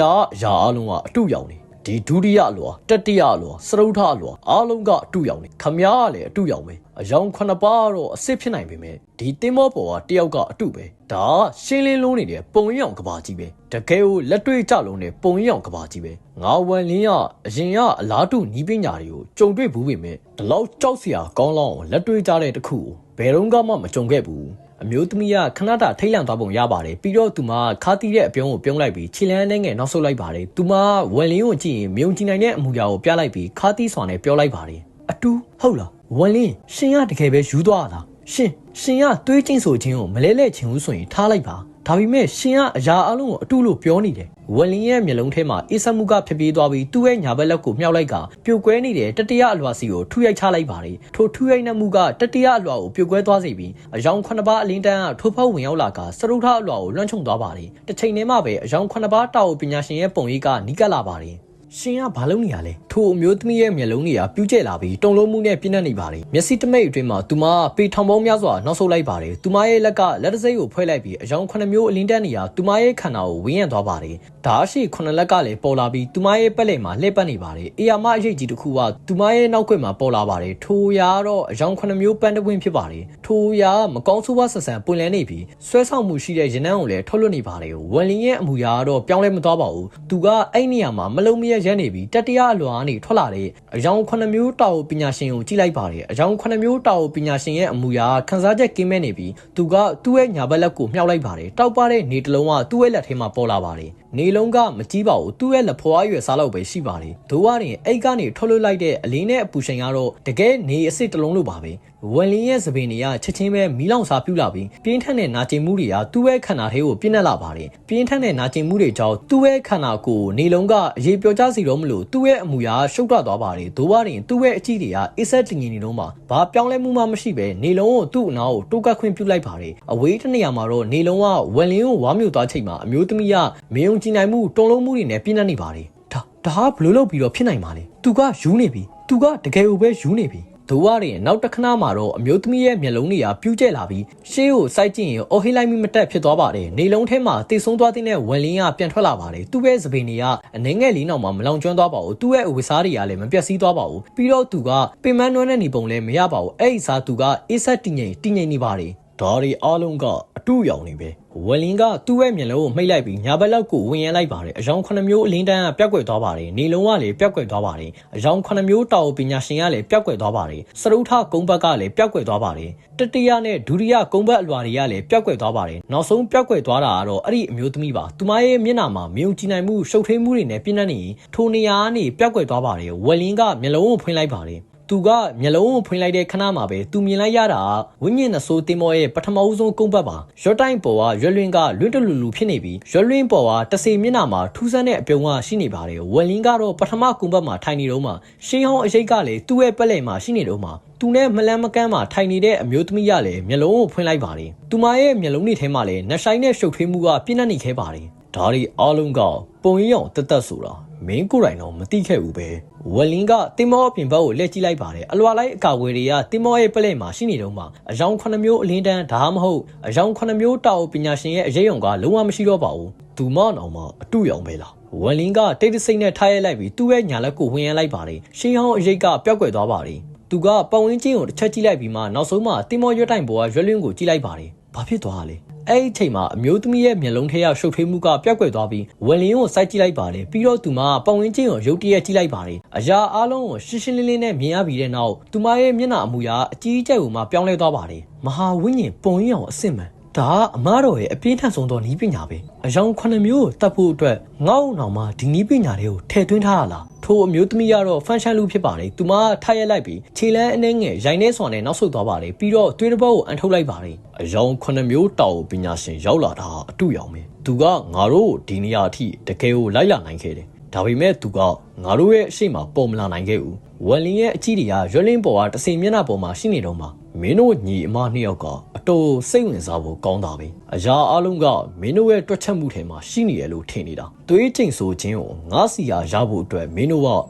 ရာကအရာအလုံးကအတုရောက်နေ ဒီဒုတိယအလွာတတိယအလွာစရုထအလွာအားလုံးကအတူရောက်နေခမားကလည်းအတူရောက်ပဲအယောင်ခုနှစ်ပါးတော့အစ်စ်ဖြစ်နိုင်ပေမဲ့ဒီတင်းမောပေါ်ကတယောက်ကအတူပဲဒါကရှင်းလင်းလုံးနေတဲ့ပုံရအောင်ကဘာကြီးပဲတကယ်ကိုလက်တွေ့ကြလုံးတဲ့ပုံရအောင်ကဘာကြီးပဲငါဝန်လင်းကအရင်ကအလားတူနီးပညာတွေကိုကြုံတွေ့ဘူးပေမဲ့ဒီလောက်ကြောက်စရာကောင်းလောင်းလက်တွေ့ကြတဲ့တခုကိုဘယ်တော့မှမကြုံခဲ့ဘူး အမျိုးသမီးကခဏတာထိတ်လန့်သွားပုံရပါတယ်ပြီးတော့သူမခါတီးတဲ့အပြုံးကိုပြုံးလိုက်ပြီးခြေလန်းနဲ့ငယ်နောက်ဆုတ်လိုက်ပါတယ်သူမဝယ်လင်းကိုကြည့်ရင်မြုံကြည့်နိုင်တဲ့အမူအရာကိုပြလိုက်ပြီးခါတီးစွာနဲ့ပြောလိုက်ပါတယ်အတူဟုတ်လားဝယ်လင်းရှင်ကတကယ်ပဲယူသွားလားရှင်ရှင်ကတွေးကျင့်ဆိုခြင်းကိုမလဲလဲခြင်းဘူးဆိုရင်ထားလိုက်ပါ ဒါပေမဲ့ရှင်ကအရာအလုံးကိုအတူလို့ပြောနေတယ်ဝယ်လင်းရဲ့မျက်လုံးထဲမှာအေးဆက်မှုကဖြစ်ပြေးသွားပြီးသူ့ရဲ့ညာဘက်လက်ကိုမြှောက်လိုက်ကပြိုကွဲနေတဲ့တတိယအလွာစီကိုထုရိုက်ချလိုက်ပါတယ်ထိုထုရိုက်နှမှုကတတိယအလွာကိုပြိုကွဲသွားစေပြီးအယောင်ခုနှစ်ပါးအလင်းတန်းကထိုးဖောက်ဝင်ရောက်လာကစရုထအလွာကိုလွှမ်းခြုံသွားပါတယ်တစ်ချိန်တည်းမှာပဲအယောင်ခုနှစ်ပါးတာဝပညာရှင်ရဲ့ပုံရိပ်ကနီးကပ်လာပါတယ် ရှင်ကဘာလုပ်နေရလဲထိုအမျိုးသမီးရဲ့မျက်လုံးတွေကပြူးကျဲလာပြီးတုံလုံးမှုနဲ့ပြင်းနေနေပါတယ်မျက်စိတမိတ်အတွင်းမှာသူမပေထောင်ပေါင်းများစွာနောက်ဆုတ်လိုက်ပါတယ်သူမရဲ့လက်ကလက်တစိတ်ကိုဖွဲလိုက်ပြီးအယောင်ခုနှစ်မျိုးအလင်းတန်းနေရာသူမရဲ့ခန္ဓာကိုဝင်းရံသွားပါတယ်ဓာတ်ရှိခုနှစ်လက်ကလည်းပေါ်လာပြီးသူမရဲ့ပက်လက်မှာလှည့်ပတ်နေပါတယ်အေယာမအရေးကြီးတစ်ခုကသူမရဲ့နောက်ကွယ်မှာပေါ်လာပါတယ်ထိုရာတော့အယောင်ခုနှစ်မျိုးပန်းတဝင်းဖြစ်ပါတယ်ထိုရာမကောင်းဆိုးဝါးဆဆန်ပွင့်လန်းနေပြီးဆွဲဆောင်မှုရှိတဲ့ရနန်းကိုလည်းထုတ်လွှတ်နေပါတယ်ဝန်လင်းရဲ့အမူအရာကတော့ပြောင်းလဲမသွားပါဘူးသူကအဲ့နေရာမှာမလုံးမရရက်နေပြီးတတိယအလွာကနေထွက်လာတဲ့အယောင်ခုနှစ်မျိုးတာဝပညာရှင်ကိုကြည့်လိုက်ပါတယ်အယောင်ခုနှစ်မျိုးတာဝပညာရှင်ရဲ့အမူအရာခန်းစားချက်ကင်းမဲ့နေပြီးသူကသူ့ရဲ့ညာဘက်လက်ကိုမြှောက်လိုက်ပါတယ်တောက်ပတဲ့နေတလုံးကသူ့ရဲ့လက်ထဲမှာပေါ်လာပါတယ်နေလုံးကမကြီးပါဘူးသူ့ရဲ့လက်ဖွားရွယ်စားလောက်ပဲရှိပါတယ်ဒိုးဝရင်အိတ်ကနေထွက်လွှတ်လိုက်တဲ့အလင်းနဲ့အပူချိန်ကတော့တကယ်နေအစ်စ်တစ်လုံးလိုပါပဲ ဝန်လင်းရဲ့သပင်တွေကချက်ချင်းပဲမီးလောင်စာပြူလာပြီးပြင်းထန်တဲ့နာကျင်မှုတွေကသူ့ရဲ့ခန္ဓာထဲကိုပြင်းနှက်လာပါတယ်ပြင်းထန်တဲ့နာကျင်မှုတွေကြောင့်သူ့ရဲ့ခန္ဓာကိုယ်နေလုံးကအရေးပြောကြစီတော့မလို့သူ့ရဲ့အမူအရာရှုပ်ထွသွားပါတယ်ဒိုးဝရင်သူ့ရဲ့အကြည့်တွေကအစ်ဆက်တင်ငင်နေတော့မှဘာပြောင်းလဲမှုမှမရှိပဲနေလုံးကိုသူ့အနာကိုတိုးကပ်ခွင့်ပြုလိုက်ပါတယ်အဝေးတစ်နေရာမှာတော့နေလုံးကဝန်လင်းကိုဝါမြုပ်သွားချိန်မှာအမျိုးသမီးကမယုံကြည်နိုင်မှုတုံ့လုံးမှုတွေနဲ့ပြင်းထန်နေပါတယ်ဒါဒါကဘလို့လုပ်ပြီးတော့ဖြစ်နိုင်ပါလဲသူကယူနေပြီသူကတကယ်ကိုပဲယူနေပြီ ဒိုဝါရင်နောက်တစ်ခဏမှာတော့အမျိုးသမီးရဲ့မျက်လုံးတွေကပြူးကျဲလာပြီးရှေးကိုစိုက်ကြည့်ရင်အော်ဟိလိုက်မိမတက်ဖြစ်သွားပါတယ်နေလုံးထဲမှာတိတ်ဆုံးသွားတဲ့ဝန်လင်းကပြန်ထွက်လာပါတယ်သူ့ရဲ့သပင်တွေကအနှဲငယ်လေးနောက်မှာမလောင်ကျွမ်းသွားပါဘူးသူ့ရဲ့အဝတ်စားတွေကလည်းမပြတ်စည်းသွားပါဘူးပြီးတော့သူကပင်မနွမ်းတဲ့နေပုံလည်းမရပါဘူးအဲ့ဒီစားသူကအေးဆက်တည်ငြိမ်တည်ငြိမ်နေပါတယ် ဒါတွေအားလုံးကအတူရောင်နေပဲဝယ်လင်းကသူ့ရဲ့မျက်လုံးကိုမှိတ်လိုက်ပြီးညာဘက်လောက်ကိုဝင်ရလိုက်ပါတယ်အယောင်ခုနှစ်မျိုးအလင်းတန်းကပြက်ကွက်သွားပါတယ်နေလုံးကလည်းပြက်ကွက်သွားပါတယ်အယောင်ခုနှစ်မျိုးတာဝပညာရှင်ကလည်းပြက်ကွက်သွားပါတယ်စရုထကုန်းဘက်ကလည်းပြက်ကွက်သွားပါတယ်တတိယနဲ့ဒုတိယကုန်းဘက်အလွာတွေကလည်းပြက်ကွက်သွားပါတယ်နောက်ဆုံးပြက်ကွက်သွားတာကတော့အဲ့ဒီအမျိုးသမီးပါသူမရဲ့မျက်နှာမှာမြုံကြည်နိုင်မှုရှုပ်ထွေးမှုတွေနဲ့ပြင်းနေရင်ထိုနေရာကနေပြက်ကွက်သွားပါတယ်ဝယ်လင်းကမျက်လုံးကိုဖွင့်လိုက်ပါတယ် သူကမျက်လုံးကိုဖွင့်လိုက်တဲ့ခဏမှာပဲသူမြင်လိုက်ရတာဝိညာဉ်နှဆိုးတင်မောရဲ့ပထမဦးဆုံးကုန်းဘက်ပါရွတ်တိုင်းပေါ်ကရွက်လွင်ကလွင့်တလူလူဖြစ်နေပြီးရွက်လွင်ပေါ်ကတစေမျက်နှာမှာထူးဆန်းတဲ့အပြုံးကရှိနေပါတယ်ဝယ်လင်းကတော့ပထမကုန်းဘက်မှာထိုင်နေတော့မှရှင်းဟောင်းအရိတ်ကလည်းသူ့ရဲ့ပက်လက်မှာရှိနေတော့မှသူနဲ့မလန်းမကန်းမှာထိုင်နေတဲ့အမျိုးသမီးကလည်းမျက်လုံးကိုဖွင့်လိုက်ပါတယ်သူမရဲ့မျက်လုံးတွေထဲမှာလည်းနှဆိုင်တဲ့ရှုပ်ထွေးမှုကပြင်းနေနေခဲ့ပါတယ်ဒါဒီအားလုံးကပုံရိပ်အောင်တက်တက်ဆိုတာမင်းကိုယ်တိုင်တော့မသိခဲ့ဘူးပဲ ဝက်လင်းကတင်မောအပြင်ဘက်ကိုလက်ကြည့်လိုက်ပါတယ်အလွာလိုက်အကာဝယ်တွေကတင်မောရဲ့ပလက်မှာရှိနေတော့မှအယောင်ခုနှစ်မျိုးအလင်းတန်းဒါမှမဟုတ်အယောင်ခုနှစ်မျိုးတာဝပညာရှင်ရဲ့အရေးအုံကလုံးဝမရှိတော့ပါဘူးသူမအောင်မှအတူရောင်ပဲလားဝက်လင်းကတိတ်တဆိတ်နဲ့ထားရိုက်လိုက်ပြီးသူ့ရဲ့ညာလက်ကိုဝင်ရလိုက်ပါတယ်ရှင်းဟောင်းအရိတ်ကပျောက်ကွယ်သွားပါတယ်သူကပတ်ဝန်းကျင်ကိုတစ်ချက်ကြည့်လိုက်ပြီးမှနောက်ဆုံးမှတင်မောရွတ်တိုင်ပေါ်ကရွက်လင်းကိုကြည့်လိုက်ပါတယ်ဘာဖြစ်သွားလဲ အဲ့ဒီအချိန်မှာအမျိုးသမီးရဲ့မျက်လုံးထဲကရှုပ်ထွေးမှုကပြက်ကွယ်သွားပြီးဝယ်လင်းကိုစိုက်ကြည့်လိုက်ပါတယ်ပြီးတော့သူမပတ်ဝန်းကျင်ကိုရုတ်တရက်ကြည့်လိုက်ပါတယ်အရာအလုံးကိုရှင်းရှင်းလင်းလင်းနဲ့မြင်ရပြီးတဲ့နောက်သူမရဲ့မျက်နှာအမူအရာအကြီးအကျယ်ကိုမှပြောင်းလဲသွားပါတယ်မဟာဝိညာဉ်ပုံရိပ်အောင်အစစ်မှန် ဒါကအမားတော်ရဲ့အပြင်းထန်ဆုံးသောနီးပညာပဲအယောင်ခုနှစ်မျိုးကိုတတ်ဖို့အတွက်ငေါ့အောင်မှဒီနီးပညာတွေကိုထည့်သွင်းထားရလားထိုအမျိုးသမီးကတော့ဖန်ရှန်လူဖြစ်ပါတယ်သူမထားရက်လိုက်ပြီးခြေလန်းအနှဲငယ်ရိုင်းနေစွာနဲ့နောက်ဆုတ်သွားပါတယ်ပြီးတော့သွေးတစ်ပေါက်ကိုအန်ထုတ်လိုက်ပါတယ်အယောင်ခုနှစ်မျိုးတောက်ပညာရှင်ရောက်လာတာအတူရောင်ပဲသူကငါတို့ဒီနေရာအထိတကယ်ကိုလိုက်လာနိုင်ခဲ့တယ်ဒါပေမဲ့သူကငါတို့ရဲ့အရှိမပေါ်မလာနိုင်ခဲ့ဘူးဝဝက်လင်းရဲ့အကြီးတွေကရွက်လင်းပေါ်ကတစိမျက်နှာပေါ်မှာရှိနေတော့မှ မင်းတို့ညီအမနှစ်ယောက်ကအတော်စိတ်ဝင်စားဖို့ကောင်းတာပဲအရာအလုံးကမင်းတို့ရဲ့တွက်ချက်မှုထဲမှာရှိနေရလို့ထင်နေတာသွေးကျိန်ဆိုခြင်းကိုငါစီယာရဖို့အတွက်မင်းတို့ကငါ့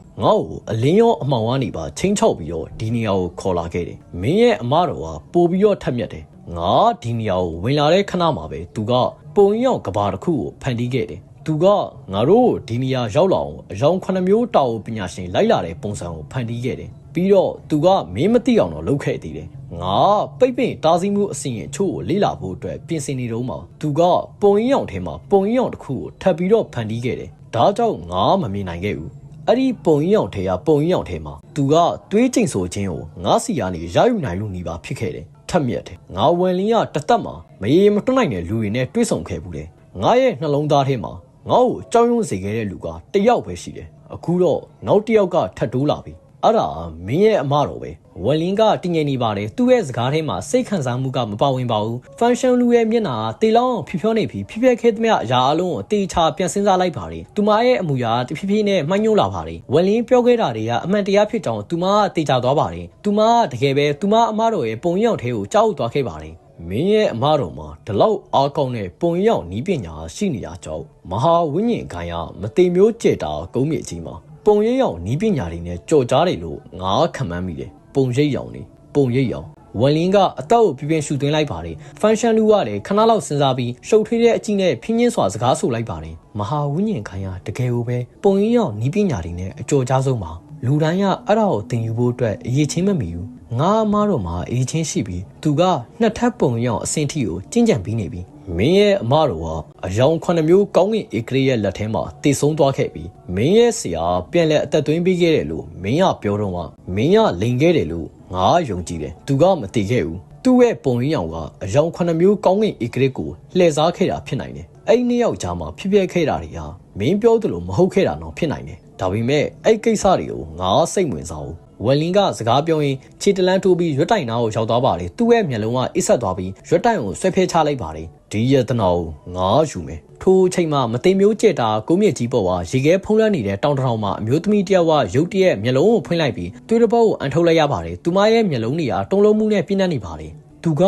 ကိုအလင်းရောအမှောင်ကနေပါချင်းချောက်ပြီးတော့ဒီနေရာကိုခေါ်လာခဲ့တယ်မင်းရဲ့အမတော်ကပို့ပြီးတော့ထက်မြက်တယ်ငါဒီနေရာကိုဝင်လာတဲ့ခဏမှာပဲသူကပုံရောက်ကဘာတစ်ခုကိုဖန်တီးခဲ့တယ်သူကငါတို့ဒီနေရာရောက်လာအောင်အယောင်9မျိုးတာဝန်ပညာရှင်လိုက်လာတဲ့ပုံစံကိုဖန်တီးခဲ့တယ်ပြီးတော့သူကမင်းမသိအောင်တော့လုပ်ခဲ့သေးတယ် ငါပိတ်ပင်တားဆီးမှုအစီရင်အချို့ကိုလေ့လာဖို့အတွက်ပြင်ဆင်နေတော့မှသူကပုံရင်းအောင်ထဲမှာပုံရင်းအောင်တစ်ခုကိုထပ်ပြီးတော့ဖန်တီးခဲ့တယ်ဒါကြောင့်ငါမမြင်နိုင်ခဲ့ဘူးအဲ့ဒီပုံရင်းအောင်ထဲကပုံရင်းအောင်ထဲမှာသူကတွေးကျိန်ဆိုခြင်းကိုငါစီကနေရယူနိုင်လို့နေပါဖြစ်ခဲ့တယ်ထက်မြက်တယ်ငါဝင်လင်းကတသက်မှာမရေမတွတ်နိုင်တဲ့လူတွေနဲ့တွေ့ဆုံခဲ့ဘူးတယ်ငါရဲ့နှလုံးသားထဲမှာငါ့ကိုကြောက်ရွံ့စေခဲ့တဲ့လူကတယောက်ပဲရှိတယ်အခုတော့နောက်တစ်ယောက်ကထပ်တိုးလာပြီအဲ့ဒါမင်းရဲ့အမတော်ပဲ ဝက်လင်းကတည်ငြိမ်နေပါတယ်သူ့ရဲ့စကားထဲမှာစိတ်ခံစားမှုကမပါဝင်ပါဘူးဖန်ရှင်လူရဲ့မျက်နှာတေလောင်းဖြဖြောနေပြီးဖြဖြက်ခဲသမျှအရာအလုံးကိုတေချာပြန်စဉ်းစားလိုက်ပါတယ်သူမရဲ့အမူအရာတဖြည်းဖြည်းနဲ့မှိုင်းညို့လာပါတယ်ဝက်လင်းပြောခဲ့တာတွေကအမှန်တရားဖြစ်ကြောင်းသူမကတေချာသွားပါတယ်သူမကတကယ်ပဲသူမအမတော်ရဲ့ပုံရောက်ထဲကိုကြောက်သွားခဲ့ပါတယ်မင်းရဲ့အမတော်မှာဒီလောက်အားကောင်းတဲ့ပုံရောက်နီးပညာရှိနေရကြောင်းမဟာဝိညာဉ်ခံရမတိမ်မျိုးကြက်တာကုန်းမြေကြီးမှာပုံရိပ်ရောင်နီးပညာတွေနဲ့ကြော်ကြားတယ်လို့ငါခံမှန်းမိတယ် ပုံရိပ်ရောင်နေပုံရိပ်ရောင်ဝန်လင်းကအတော့ကိုပြပြရှူသွင်းလိုက်ပါတယ်ဖန်ရှန်လူကလည်းခဏလောက်စဉ်းစားပြီးရှုပ်ထွေးတဲ့အကြည့်နဲ့ဖြင်းချင်းစွာစကားဆိုလိုက်ပါတယ်မဟာဝိညာဉ်ခိုင်ရတကယ်ကိုပဲပုံရင်းရောင်နီးပညာတွေနဲ့အကျော်ကြားဆုံးပါလူတိုင်းကအဲ့ဒါကိုသင်ယူဖို့အတွက်အရေးချင်းမမီဘူးငါအမားတော့မှအေးချင်းရှိပြီးသူကနှစ်ထပ်ပုံရောင်အဆင့်ထိကိုကျင့်ကြံပြီးနေပြီ မင်းရဲ့အမတော်ကအယောင်9မျိုးကောင်းကင်ဧကလေးရဲ့လက်ထဲမှာတည်ဆုံးသွားခဲ့ပြီးမင်းရဲ့ဆရာပြန်လဲအသက်သွင်းပေးခဲ့တယ်လို့မင်းကပြောတော့မှမင်းကလိန်ခဲ့တယ်လို့ငါယုံကြည်တယ်သူကမတည်ခဲ့ဘူးသူ့ရဲ့ပုံရင်းအောင်ကအယောင်9မျိုးကောင်းကင်ဧကလေးကိုလှည့်စားခဲ့တာဖြစ်နိုင်တယ်အဲ့ဒီနှစ်ယောက်ကြားမှာဖြစ်ပျက်ခဲ့တာတွေဟာမင်းပြောသလိုမဟုတ်ခဲ့တာတော့ဖြစ်နိုင်တယ်ဒါပေမဲ့အဲ့ကိစ္စတွေကိုငါစိတ်ဝင်စားဘူး ဝယ်လင်းကစကားပြောရင်ခြေတလန်းထိုးပြီးရွက်တိုင်နာကိုရောက်သွားပါတယ်သူ့ရဲ့မျက်လုံးကအစ်ဆက်သွားပြီးရွက်တိုင်ကိုဆွဲဖဲချလိုက်ပါတယ်ဒီရတနာကိုငါယူမယ်ထိုအချိန်မှာမသိမျိုးကျက်တာကုန်းမြင့်ကြီးပေါ်ကရေခဲဖုံးလွှမ်းနေတဲ့တောင်တထောင်မှာအမျိုးသမီးတယောက်ကရုတ်တရက်မျက်လုံးကိုဖွင့်လိုက်ပြီးသွေးတစ်ပုတ်ကိုအန်ထုတ်လိုက်ရပါတယ်သူမရဲ့မျက်လုံးတွေကတုံးလုံးမှုနဲ့ပြင်းနေပါတယ်သူက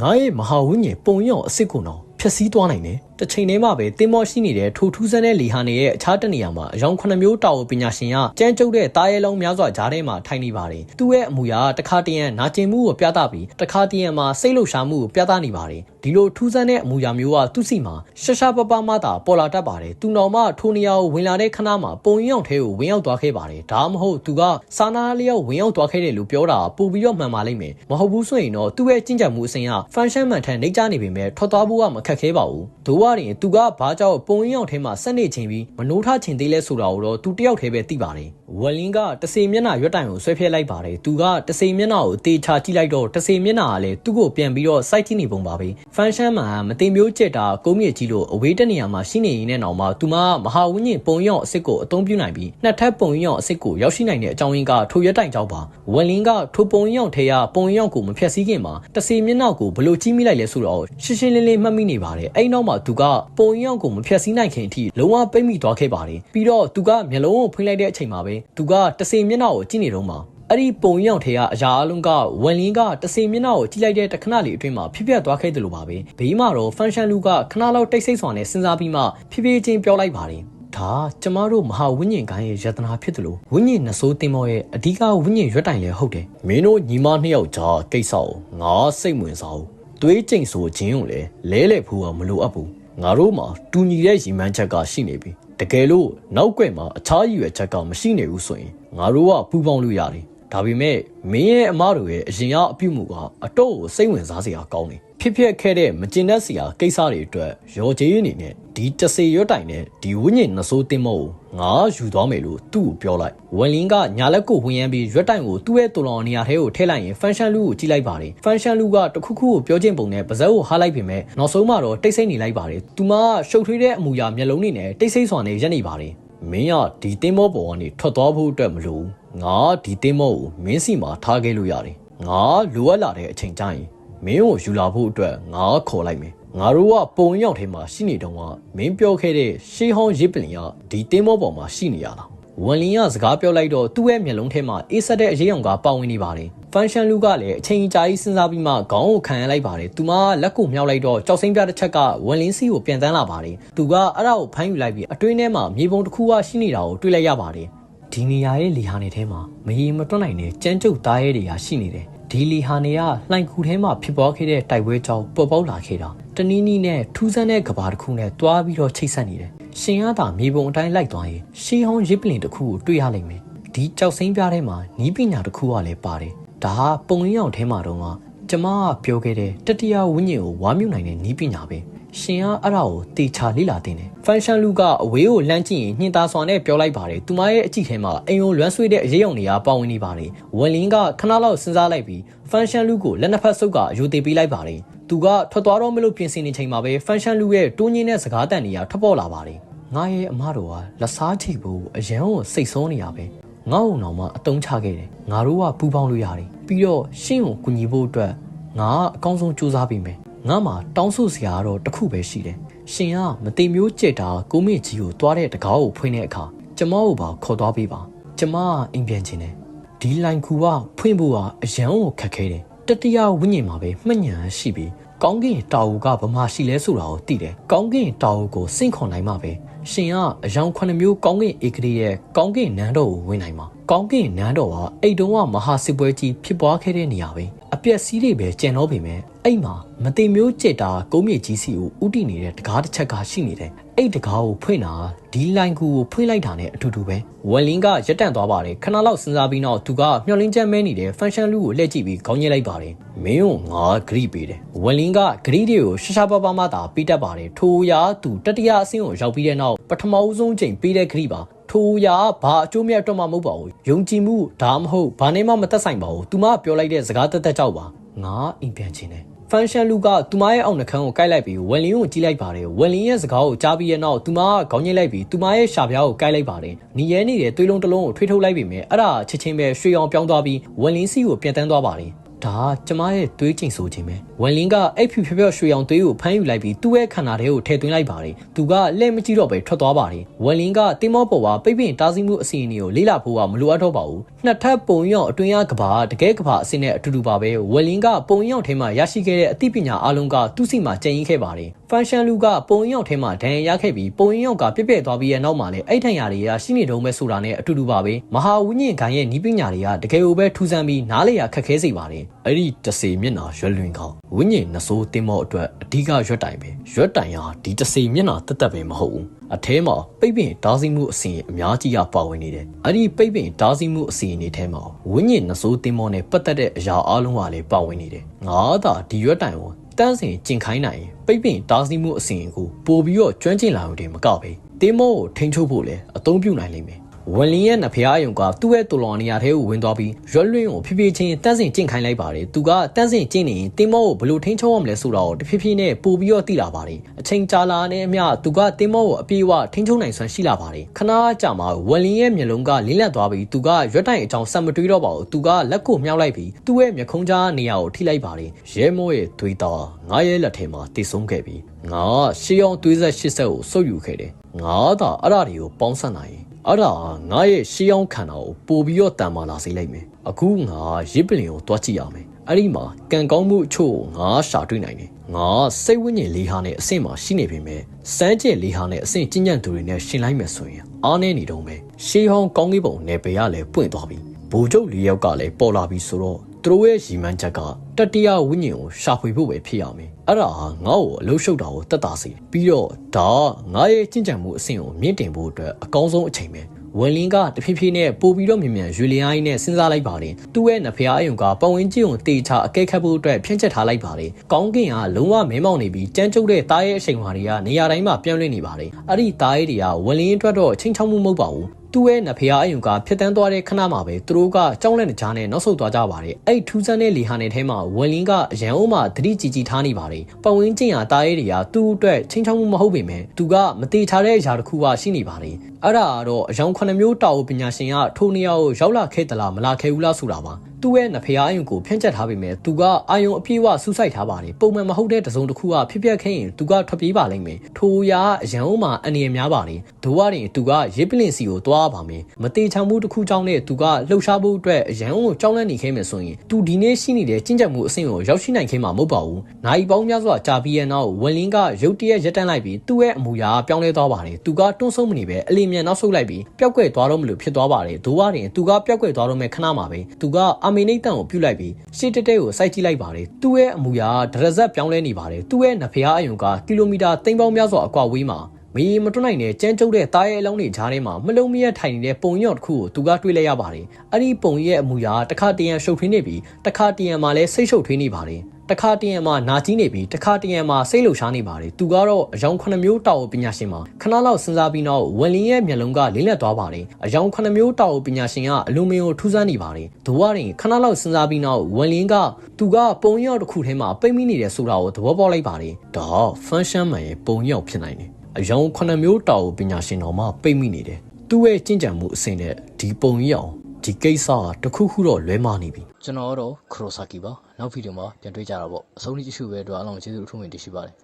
ငါရဲ့မဟာဝိညာဉ်ပုံရောင်အစ်စ်ကိုတော့ဖျက်ဆီးသွားနိုင်တယ်။တစ်ချိန်တည်းမှာပဲတင်မောရှိနေတဲ့ထိုထူးဆန်းတဲ့လီဟာနေရဲ့အခြားတနေရာမှာအယောင်9မျိုးတာဝပညာရှင်ကကြမ်းကြုတ်တဲ့တားရဲလုံးများစွာဂျားထဲမှာထိုင်နေပါတယ်။သူ့ရဲ့အမူအရာတခါတရံနာကျင်မှုကိုပြသပြီးတခါတရံမှာစိတ်လှုပ်ရှားမှုကိုပြသနေပါတယ်။ဒီလိုထူးဆန်းတဲ့အမူအရာမျိုးကသူ့စီမှာရှရှာပပမှသာပေါ်လာတတ်ပါတယ်။သူတော်မှထိုနေရာကိုဝင်လာတဲ့ခဏမှာပုံရင်အောင်ထဲကိုဝင်ရောက်သွားခဲ့ပါတယ်။ဒါမှမဟုတ်သူကစာနာလျောက်ဝင်ရောက်သွားခဲ့တယ်လို့ပြောတာပို့ပြီးတော့မှန်ပါလိမ့်မယ်။မဟုတ်ဘူးဆိုရင်တော့သူ့ရဲ့ကျင့်ကြံမှုအစဉ်ကဖန်ရှမ်းမှန်ထန်နှိမ့်ချနေပေမဲ့ထွက်သွားဖို့ကမခက်ခဲပါဘူး။ဒိုးဝရင်သူကဘာကြောင့်ပုံရင်အောင်ထဲမှာဆက်နေချင်းပြီးမနိုးထချင်သေးလဲဆိုတာကိုတော့သူတယောက်တည်းပဲသိပါတယ်။ဝက်လင်းကတစေမျက်နှာရွက်တိုင်ကိုဆွဲဖျက်လိုက်ပါတယ်။သူကတစေမျက်နှာကိုတေချာကြည့်လိုက်တော့တစေမျက်နှာကလည်းသူ့ကိုပြန်ပြီးတော့စိုက်ကြည့်နေပုံပါပဲ။ဖန်ရှမ်းမှာမတင်မျိုးကျက်တာကုန်းမြင့်ကြီးလို့အဝေးတက်နေရမှာရှိနေရင်နဲ့တော့မှသူမမဟာဝင်းညင်ပုံရောင်အစ်စ်ကိုအသုံးပြုနိုင်ပြီးနှစ်ထပ်ပုံရောင်အစ်စ်ကိုရောက်ရှိနိုင်တဲ့အကြောင်းရင်းကထိုရွက်တိုင်ကြောင့်ပါ။ဝက်လင်းကထိုပုံရောင်ထဲကပုံရောင်ကိုမဖျက်ဆီးခင်မှာတစေမျက်နှာကိုဘလို့ကြီးမိလိုက်လဲဆိုတော့ရှင်းရှင်းလင်းလင်းမှတ်မိနေပါတယ်။အဲ့နောက်မှာသူကပုံရောင်ကိုမဖျက်ဆီးနိုင်ခင်အထိလုံးဝပိတ်မိသွားခဲ့ပါတယ်။ပြီးတော့သူကမျက်လုံးကိုဖွင့်လိုက်တဲ့အချိန်မှာပဲသူကတစေမျက်နှာကိုကြည့်နေတော့မှအဲ့ဒီပုံရောင်ထဲကအရာအလုံးကဝန်လင်းကတစေမျက်နှာကိုကြည့်လိုက်တဲ့တခဏလေးအတွင်းမှာဖြစ်ပျက်သွားခဲ့တယ်လို့ပါပဲဘေးမှာတော့ဖန်ရှန်လူကခဏလောက်တိတ်ဆိတ်စွာနဲ့စဉ်းစားပြီးမှဖြည်းဖြည်းချင်းပြောလိုက်ပါတယ်ဒါကျမတို့မဟာဝိညာဉ်ကိုင်းရဲ့ယတနာဖြစ်တယ်လို့ဝိညာဉ်နှစိုးတင်မောရဲ့အဓိကဝိညာဉ်ရွက်တိုင်လည်းဟုတ်တယ်မင်းတို့ညီမနှစ်ယောက်ကြားကိစ္စကိုငါစိတ်ဝင်စားဘူးသွေးကြိမ်ဆိုခြင်းကိုလည်းလဲလဲဖူးကမလိုအပ်ဘူး ငါတို့မှာတူညီတဲ့ရည်မှန်းချက်ကရှိနေပြီတကယ်လို့နောက်ွယ်မှာအခြားရည်ရွယ်ချက်ကမရှိနေဘူးဆိုရင်ငါတို့ကပူပေါင်းလို့ရတယ်ဒါပေမဲ့မင်းရဲ့အမားတို့ရဲ့အရင်ကအပြုမှုကအတော့ကိုစိတ်ဝင်စားစရာကောင်းတယ်ဖြစ်ဖြစ်ခဲ့တဲ့မကျင်တတ်စရာကိစ္စတွေအတွက်ရော်ကြေးအနေနဲ့ဒီတစေရွတ်တိုင်နဲ့ဒီဝိညာဉ်နှစိုးတင်မောကိုငါယူသွားမယ်လို့သူ့ကိုပြောလိုက်ဝန်လင်းကညာလက်ကိုဝင်ရမ်းပြီးရွက်တိုင်ကိုသူ့ရဲ့တူလောင်နေရာထဲကိုထည့်လိုက်ရင်ဖန်ရှန်လူကိုကြည့်လိုက်ပါတယ်ဖန်ရှန်လူကတခုခုကိုပြောချင်းပုံနဲ့ပါဇက်ကိုဟားလိုက်ပေမဲ့နောက်ဆုံးမှတော့တိတ်ဆိတ်နေလိုက်ပါတယ်သူမကရှုပ်ထွေးတဲ့အမူအရာမျက်လုံးတွေနဲ့တိတ်ဆိတ်စွာနဲ့ရက်နေပါတယ်မင်းကဒီတင်းမောပေါ်ကနေထွက်သွားဖို့အတွက်မလိုဘူးငါဒီတင်းမောကိုမင်းစီမှာထားခဲ့လို့ရတယ်ငါလိုအပ်လာတဲ့အချိန်ကျရင် မင်းကိုယူလာဖို့အတွက်ငါခေါ်လိုက်မယ်ငါတို့ကပုံရောက်ထဲမှာရှိနေတော့ကမင်းပြောခဲ့တဲ့ရှေးဟောင်းရစ်ပလင်ကဒီတင်းမောပေါ်မှာရှိနေရတာဝန်လင်းကစကားပြောလိုက်တော့သူ့ရဲ့မျက်လုံးထဲမှာအေးဆက်တဲ့အရေးအောင်ကပါဝင်နေပါတယ်ဖန်ရှန်လူကလည်းအချိန်ကြာကြီးစဉ်းစားပြီးမှခေါင်းကိုခံရလိုက်ပါတယ်သူမလက်ကိုမြောက်လိုက်တော့ကြောက်စိမ့်ပြတစ်ချက်ကဝန်လင်းစီကိုပြန်တန်းလာပါတယ်သူကအဲ့ဒါကိုဖမ်းယူလိုက်ပြီးအတွင်းထဲမှာမြေပုံတစ်ခုကရှိနေတာကိုတွေ့လိုက်ရပါတယ်ဒီနေရာရဲ့လီဟာနေထဲမှာမရေမတွက်နိုင်တဲ့ကြမ်းကြုတ်သားရဲတွေကရှိနေတယ် ဒီလီဟာနေကလှိုင်ကူထဲမှာဖြစ်ပေါ်ခဲ့တဲ့တိုက်ပွဲကြောင့်ပေါ်ပေါက်လာခဲ့တာတနည်းနည်းနဲ့ထူးဆန်းတဲ့ကဘာတစ်ခုနဲ့တွားပြီးတော့ချိတ်ဆက်နေတယ်ရှင်ရတာမြေပုံအတိုင်းလိုက်သွားရင်ရှေးဟောင်းရစ်ပလင်တစ်ခုကိုတွေ့ရလိမ့်မယ်ဒီကြောက်စိမ့်ပြားထဲမှာနီးပညာတစ်ခုကလည်းပါတယ်ဒါဟာပုံရင်းအောင်ထဲမှာတော့ကကျမကပြောခဲ့တဲ့တတိယဝိညာဉ်ကိုဝါမြူနိုင်တဲ့နီးပညာပဲ ရှင်ကအဲ့ဒါကိုတေချာလေ့လာတင်တယ်ဖန်ရှန်လူကအဝေးကိုလှမ်းကြည့်ရင်ညှင်သာစွာနဲ့ပြောလိုက်ပါတယ်သူမရဲ့အကြည့်ထဲမှာအိမ်ကိုလွမ်းဆွေးတဲ့အရေးအုံတွေကပါဝင်နေပါတယ်ဝလင်းကခဏလောက်စဉ်းစားလိုက်ပြီးဖန်ရှန်လူကိုလက်နှစ်ဖက်ဆုပ်ကအယူသေးပေးလိုက်ပါတယ်သူကထွက်သွားတော့မလို့ပြင်ဆင်နေချိန်မှာပဲဖန်ရှန်လူရဲ့တိုးညင်းတဲ့စကားတန်တွေကထွက်ပေါ်လာပါတယ်ငါရဲ့အမတော်ကလက်စားချိဖို့အရန်ကိုစိတ်ဆိုးနေရပဲငါ့အောင်တော့မှအတုံးချခဲ့တယ်ငါတို့ကပူပေါင်းလို့ရတယ်ပြီးတော့ရှင့်ကိုကူညီဖို့အတွက်ငါကအကောင်းဆုံးစူးစမ်းပေးမယ် ငါမှတောင်းဆိုစရာတော့တစ်ခုပဲရှိတယ်ရှင်ကမတိမျိုးကြက်တာကိုမေကြီးကိုတွားတဲ့တကားကိုဖွင့်တဲ့အခါကျမကိုပါခေါ်သွားပေးပါကျမကအိမ်ပြန်ခြင်းတယ်ဒီလိုင်ကူကဖွင့်ဖို့ကအရန်ကိုခက်ခဲတယ်တတိယဝိညာဉ်မှာပဲမှတ်ဉဏ်ရှိပြီးကောင်းကင်တာဝူကဗမာရှိလဲဆိုတာကိုသိတယ်ကောင်းကင်တာဝူကိုစင့်ခွန်နိုင်မှပဲရှင်ကအယောင်ခုနှစ်မျိုးကောင်းကင်ဧကလေးရဲ့ကောင်းကင်နန်းတော်ကိုဝင်နိုင်မှာကောင်းကင်နန်းတော်ကအဲ့တုန်းကမဟာစစ်ပွဲကြီးဖြစ်ပွားခဲ့တဲ့နေရာပဲအပျက်စီးတွေပဲကျန်တော့ပေမဲ့ အဲ့မှာမတိမျိုးကြက်တာကုန်းမြေကြီးစီကိုဥတီနေတဲ့တကားတစ်ချက်ကရှိနေတယ်အဲ့တကားကိုဖွင့်တာဒီလိုင်ကူကိုဖွင့်လိုက်တာနဲ့အတူတူပဲဝယ်လင်းကရက်တန့်သွားပါတယ်ခဏလောက်စဉ်းစားပြီးတော့သူကမျောလင်းချက်မဲနေတဲ့ဖန်ရှန်လူကိုလှည့်ကြည့်ပြီးခေါင်းညှိလိုက်ပါတယ်မင်းကိုငါဂရိပေးတယ်ဝယ်လင်းကဂရိတွေကိုရှာရှာပါပါမှသာပေးတတ်ပါတယ်ထိုရာသူတတိယအဆင့်ကိုရောက်ပြီးတဲ့နောက်ပထမဦးဆုံးချိန်ပေးတဲ့ဂရိပါထိုရာဘာအကျိုးမြတ်အတွက်မှမဟုတ်ပါဘူးယုံကြည်မှုဒါမှမဟုတ်ဘာနဲ့မှမသက်ဆိုင်ပါဘူးသူမပြောလိုက်တဲ့စကားတက်တက်ကြောက်ပါငါအိမ်ပြန်ခြင်းတယ် ဖန်ရှန်လူကသူမရဲ့အောက်နှခမ်းကိုကိုက်လိုက်ပြီးဝယ်လင်းကိုကြီးလိုက်ပါတယ်ဝယ်လင်းရဲ့စကားကိုကြားပြီးတဲ့နောက်သူမကခေါင်းညှိလိုက်ပြီးသူမရဲ့ရှာပြားကိုကိုက်လိုက်ပါတယ်နီရဲနေတဲ့သွေးလုံးတစ်လုံးကိုထွေးထုတ်လိုက်ပြီးမြဲအဲ့ဒါချက်ချင်းပဲရွှေအောင်ပြောင်းသွားပြီးဝယ်လင်းစီကိုပြန်တန်းသွားပါတယ် ဒါကျမရဲ့သွေးကျင်ဆိုခြင်းပဲဝန်လင်းကအဲ့ဖြူဖြော်ဖြော်ရွှေအောင်သွေးကိုဖမ်းယူလိုက်ပြီးသူ့ရဲ့ခန္ဓာထဲကိုထည့်သွင်းလိုက်ပါတယ်သူကလက်မကြည့်တော့ပဲထွက်သွားပါတယ်ဝန်လင်းကတင်းမောပေါ်ကပိတ်ပင်တားဆီးမှုအစီအစဉ်ကိုလေးလာဖို့ကမလိုအပ်တော့ပါဘူးနှစ်ထပ်ပုံရောက်အတွင်းရကဘာတကယ်ကဘာအစစ်နဲ့အတူတူပါပဲဝန်လင်းကပုံရောက်ထဲမှာရရှိခဲ့တဲ့အသိပညာအလုံးကသူ့စီမှာကျင်ရင်းခဲ့ပါတယ်ဖ န်ရှန်လူကပုံရောက်ထဲမှာဒဏ်ရာရခဲ့ပြီးပုံရောက်ကပြက်ပြက်သွားပြီးရဲ့နောက်မှာလည်းအဲ့ထန်ရာတွေကရှိနေတုံးပဲဆိုတာနဲ့အတူတူပါပဲမဟာဝိညာဉ်ခံရဲ့ဤပညာတွေကတကယ်ကိုပဲထူးဆန်းပြီးနားလေရခက်ခဲစေပါတယ်အဲ့ဒီတစေမျက်နှာရွှဲလွင်ကောင်ဝိညာဉ်နှစိုးတင်မောအတွက်အဓိကရွက်တိုင်ပဲရွက်တိုင်ဟာဒီတစေမျက်နှာတက်တက်ပဲမဟုတ်ဘူးအထဲမှာပိတ်ပင်ဓာစီမှုအစီအများကြီးရပါဝင်နေတယ်အဲ့ဒီပိတ်ပင်ဓာစီမှုအစီအနေထဲမှာဝိညာဉ်နှစိုးတင်မောနဲ့ပတ်သက်တဲ့အရာအလုံးဟာလည်းပါဝင်နေတယ်ငါသာဒီရွက်တိုင်ကို တန်းစင်ကျင်ခိုင်းနိုင်ရင်ပိတ်ပင်တားဆီးမှုအစဉ်ကိုပို့ပြီးတော့ကျွမ်းကျင်လာအောင်တင်မကောက်ပဲတင်းမောကိုထိန်းချုပ်ဖို့လည်းအသုံးပြုနိုင်လိမ့်မယ် ဝန်လင်းရဲ့နဖျားယုံကသူ့ရဲ့တူလော်နေရာထဲကိုဝင်သွားပြီးရွက်လွင်းကိုဖြည်းဖြည်းချင်းတန်းစင်ကျင့်ခိုင်းလိုက်ပါတယ်သူကတန်းစင်ကျင့်နေရင်တင်းမောကိုဘယ်လိုထိန်းချုပ်ရမလဲဆိုတာကိုတဖြည်းဖြည်းနဲ့ပို့ပြီးတော့သိလာပါတယ်အချိန်ကြာလာတဲ့အမျှသူကတင်းမောကိုအပြေးအဝထိန်းချုပ်နိုင်စွမ်းရှိလာပါတယ်ခဏကြာမှဝန်လင်းရဲ့မျက်လုံးကလင်းလက်သွားပြီးသူကရွက်တိုင်အကြောင်းစံမတွေးတော့ပါဘူးသူကလက်ကိုမြှောက်လိုက်ပြီးသူ့ရဲ့မျက်ခုံးကြားနေရာကိုထိလိုက်ပါတယ်ရဲမောရဲ့သွေးသားငါရဲ့လက်ထဲမှာတည်ဆုံးခဲ့ပြီးငါရှေးအောင်သွေးဆက်ရှစ်ဆက်ကိုစုပ်ယူခဲ့တယ်ငါသာအဲ့ဒါတွေကိုပေါင်းစပ်နိုင်ရင် အဲ့ဒါငါရဲ့ရှေးအောင်ခန္ဓာကိုပို့ပြီးတော့တန်မာလာစေလိုက်မယ်အခုငါရစ်ပလင်ကိုတွားကြည့်ရမယ်အဲ့ဒီမှာကံကောင်းမှုအချို့ငါရှာတွေ့နိုင်တယ်ငါစိတ်ဝိညာဉ်လေးဟာနဲ့အဆင့်မှာရှိနေပြီမဲ့စမ်းကျက်လေးဟာနဲ့အဆင့်ကျဉ်းကျန့်သူတွေနဲ့ရှင်လိုက်မယ်ဆိုရင်အားနေနေတော့မယ်ရှေးဟောင်းကောင်းကင်ဘုံနယ်ပယ်ကလည်းပွင့်သွားပြီဘူကျုပ်လေးယောက်ကလည်းပေါ်လာပြီဆိုတော့ သူတို့ရဲ့ရီမန်းချက်ကတတိယဝိညာဉ်ကိုရှာဖွေဖို့ပဲဖြစ်ရမယ်အဲ့ဒါဟာငါ့ကိုအလုံးရှုပ်တာကိုတက်တာစေပြီးတော့ဒါငါရဲ့ကျင့်ကြံမှုအဆင့်ကိုမြင့်တင်ဖို့အတွက်အကောင်းဆုံးအချိန်ပဲဝန်လင်းကတဖြည်းဖြည်းနဲ့ပို့ပြီးတော့မြင်မြန်ရွေလျားကြီးနဲ့စဉ်းစားလိုက်ပါတယ်သူ့ရဲ့နဖျားအယုံကပဝင်းကျင်းကိုတေချာအကဲခတ်ဖို့အတွက်ဖြန့်ချက်ထားလိုက်ပါတယ်ကောင်းကင်ကလုံးဝမဲမောင်နေပြီးကြမ်းကြုတ်တဲ့တားရဲ့အချိန်ဝါတွေကနေရာတိုင်းမှာပြန့်လွင့်နေပါတယ်အဲ့ဒီတားရဲ့တွေကဝန်လင်းအတွက်တော့ချင်းချောက်မှုမဟုတ်ပါဘူး သူ့ရဲ့နဖျားအယုံကဖြစ်တန်းသွားတဲ့ခဏမှာပဲသူတို့ကကြောင်းလက်တကြားနဲ့နောက်ဆုတ်သွားကြပါတယ်အဲ့ထူးဆန်းတဲ့လီဟာနယ်ထဲမှာဝန်လင်းကအရန်အိုးမှာသတိကြီးကြီးထားနေပါတယ်ပဝင်းကျင်ရတားရဲတွေကသူ့အတွက်ချင်းချောက်မှုမဟုတ်ပေမဲ့သူကမတေချာတဲ့အရာတစ်ခုကရှိနေပါတယ် အဲ့ဒါကတော့အယောင်9မျိုးတာဝပညာရှင်ကထိုနေရာကိုရောက်လာခဲ့သလားမလာခဲ့ဘူးလားဆိုတာပါသူသူ့ရဲ့နဖေအားအယုံကိုဖြန့်ကျက်ထားပေမဲ့သူကအာယုံအပြည့်အဝစူးစိုက်ထားပါတယ်ပုံမှန်မဟုတ်တဲ့တစုံတစ်ခုကဖြစ်ပျက်ခဲ့ရင်သူကထွက်ပြေးပါလိမ့်မယ်ထိုရာအရန်ဦးမှာအနေရများပါတယ်ဒိုးဝရင်သူကရစ်ပလင်စီကိုတွားပါမယ်မတေချောင်မှုတစ်ခုကြောင့်နဲ့သူကလှုပ်ရှားဖို့အတွက်အရန်ဦးကိုကြောင်းလန့်နေခဲ့မယ်ဆိုရင်သူဒီနေ့ရှိနေတဲ့ကျင့်ကြံမှုအဆင့်ကိုရောက်ရှိနိုင်ခဲ့မှာမဟုတ်ပါဘူးနိုင်ပေါင်းများစွာကြာပြီးရဲ့နောက်ဝန်လင်းကရုတ်တရက်ရက်တန်းလိုက်ပြီးသူ့ရဲ့အမူအရာပြောင်းလဲသွားပါတယ်သူကတွန်းဆုံးမနေပဲအလီမြန်နောက်ဆုတ်လိုက်ပြီးပျောက်ကွယ်သွားတော့မလို့ဖြစ်သွားပါတယ်ဒိုးဝရင်သူကပျောက်ကွယ်သွားတော့မဲ့ခဏမှာပဲသူကအာမီနိတ်တန်ကိုပြုတ်လိုက်ပြီးရှေ့တက်တက်ကိုစိုက်ကြည့်လိုက်ပါတယ်သူ့ရဲ့အမူအရာဒရဇက်ပြောင်းလဲနေပါတယ်သူ့ရဲ့နဖျားအယုံကကီလိုမီတာသိန်းပေါင်းများစွာအကွာဝေးမှာ မီမတွနိုင်တဲ့ကြမ်းကြုတ်တဲ့တားရဲအလုံးတွေကြားထဲမှာမလုံးမရထိုင်နေတဲ့ပုံရော့တစ်ခုကိုသူကတွေ့လိုက်ရပါတယ်။အဲ့ဒီပုံရဲ့အမူအရာတစ်ခါတရံရှုပ်ထွေးနေပြီးတစ်ခါတရံမှာလည်းစိတ်ရှုပ်ထွေးနေပါတယ်။တစ်ခါတရံမှာနာကြီးနေပြီးတစ်ခါတရံမှာစိတ်လှုပ်ရှားနေပါတယ်။သူကတော့အယောင်9မျိုးတောက်ပညာရှင်ပါခဏလောက်စဉ်းစားပြီးနောက်ဝန်လင်းရဲ့မျက်လုံးကလင်းလက်သွားပါတယ်။အယောင်9မျိုးတောက်ပညာရှင်ကအလိုမင်းကိုထူးဆန်းနေပါတယ်။ဒိုဝရင်ခဏလောက်စဉ်းစားပြီးနောက်ဝန်လင်းကသူကပုံရော့တစ်ခုထဲမှာပိတ်မိနေတယ်ဆိုတာကိုသဘောပေါက်လိုက်ပါတယ်။ဒါဖန်ရှမ်းမန်ရဲ့ပုံရော့ဖြစ်နိုင်တယ်။ အယောင်ခုနှစ်မျိုးတောင်ပညာရှင်တော်မှပိတ်မိနေတယ်။သူ့ရဲ့ကျင့်ကြံမှုအစဉ်နဲ့ဒီပုံကြီးအောင်ဒီကိစ္စကတခုခုတော့လွဲမနေပြီကျွန်တော်ကတော့ခရိုဆာကီပါနောက်ဗီဒီယိုမှာပြန်တွေ့ကြတာပေါ့အဆုံးထိကြည့်ရှုပဲအတွက်အားလုံးကျေးဇူးအထူးတင်ရှိပါတယ်